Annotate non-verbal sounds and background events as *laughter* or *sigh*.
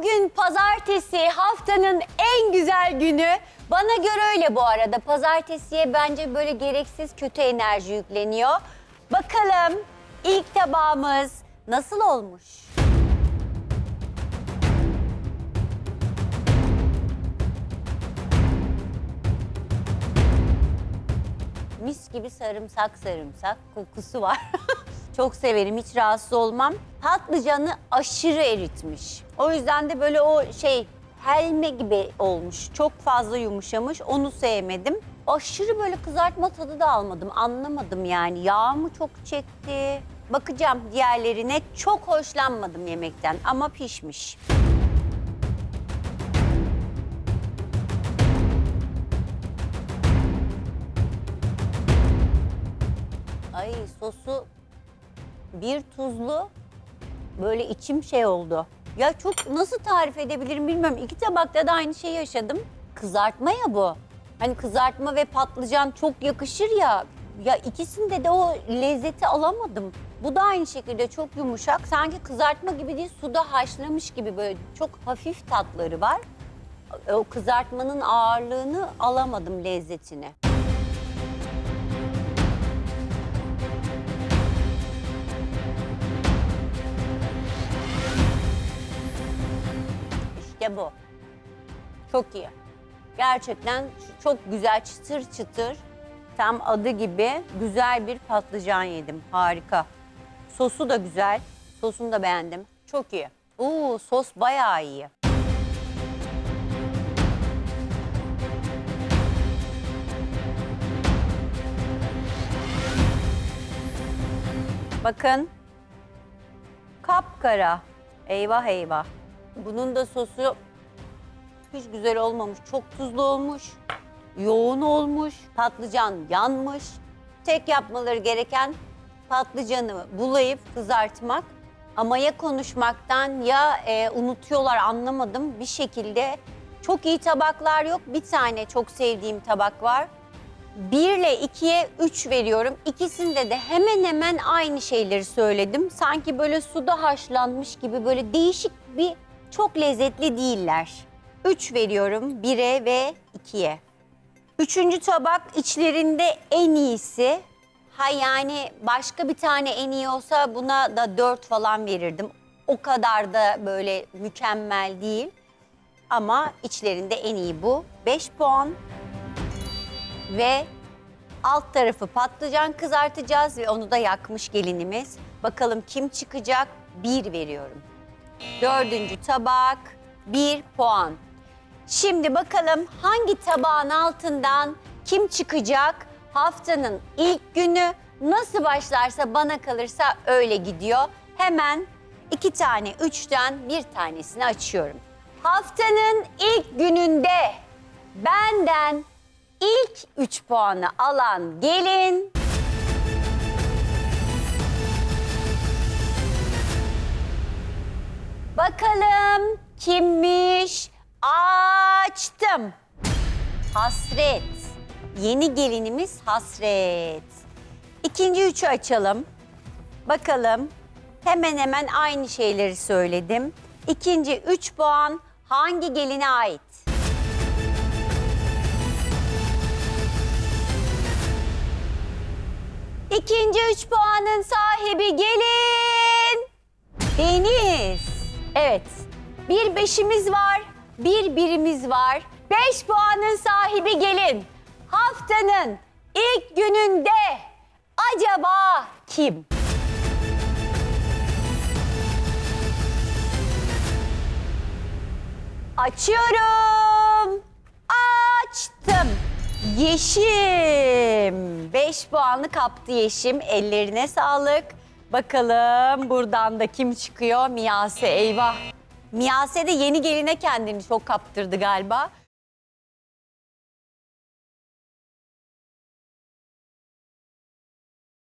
Bugün pazartesi haftanın en güzel günü. Bana göre öyle bu arada. Pazartesiye bence böyle gereksiz kötü enerji yükleniyor. Bakalım ilk tabağımız nasıl olmuş? Mis gibi sarımsak sarımsak kokusu var. *laughs* Çok severim, hiç rahatsız olmam. Patlıcanı aşırı eritmiş. O yüzden de böyle o şey helme gibi olmuş. Çok fazla yumuşamış, onu sevmedim. Aşırı böyle kızartma tadı da almadım, anlamadım yani. Yağ mı çok çekti? Bakacağım diğerlerine. Çok hoşlanmadım yemekten ama pişmiş. Ay sosu bir tuzlu böyle içim şey oldu. Ya çok nasıl tarif edebilirim bilmiyorum. İki tabakta da aynı şeyi yaşadım. Kızartma ya bu. Hani kızartma ve patlıcan çok yakışır ya. Ya ikisinde de o lezzeti alamadım. Bu da aynı şekilde çok yumuşak. Sanki kızartma gibi değil, suda haşlamış gibi böyle çok hafif tatları var. O kızartmanın ağırlığını alamadım lezzetini. İşte bu. Çok iyi. Gerçekten çok güzel çıtır çıtır. Tam adı gibi güzel bir patlıcan yedim. Harika. Sosu da güzel. Sosunu da beğendim. Çok iyi. Oo, sos bayağı iyi. Bakın. Kapkara. Eyvah eyvah. Bunun da sosu hiç güzel olmamış. Çok tuzlu olmuş. Yoğun olmuş. Patlıcan yanmış. Tek yapmaları gereken patlıcanı bulayıp kızartmak. Ama ya konuşmaktan ya e, unutuyorlar anlamadım. Bir şekilde çok iyi tabaklar yok. Bir tane çok sevdiğim tabak var. 1 ile 2'ye 3 veriyorum. İkisinde de hemen hemen aynı şeyleri söyledim. Sanki böyle suda haşlanmış gibi böyle değişik bir çok lezzetli değiller. 3 veriyorum 1'e ve 2'ye. Üçüncü tabak içlerinde en iyisi. Ha yani başka bir tane en iyi olsa buna da 4 falan verirdim. O kadar da böyle mükemmel değil. Ama içlerinde en iyi bu. 5 puan. Ve alt tarafı patlıcan kızartacağız ve onu da yakmış gelinimiz. Bakalım kim çıkacak? Bir veriyorum. Dördüncü tabak, bir puan. Şimdi bakalım hangi tabağın altından kim çıkacak? Haftanın ilk günü nasıl başlarsa bana kalırsa öyle gidiyor. Hemen iki tane, üçten bir tanesini açıyorum. Haftanın ilk gününde benden ilk 3 puanı alan gelin Bakalım kimmiş? Açtım. Hasret. Yeni gelinimiz Hasret. İkinci üçü açalım. Bakalım. Hemen hemen aynı şeyleri söyledim. İkinci üç puan hangi geline ait? İkinci üç puanın sahibi gelin. Deniz. Evet. Bir beşimiz var, bir birimiz var. Beş puanın sahibi gelin. Haftanın ilk gününde acaba kim? Açıyorum. Açtım. Yeşim. 5 puanı kaptı Yeşim. Ellerine sağlık. Bakalım buradan da kim çıkıyor? Miyase eyvah. Miyase de yeni geline kendini çok kaptırdı galiba.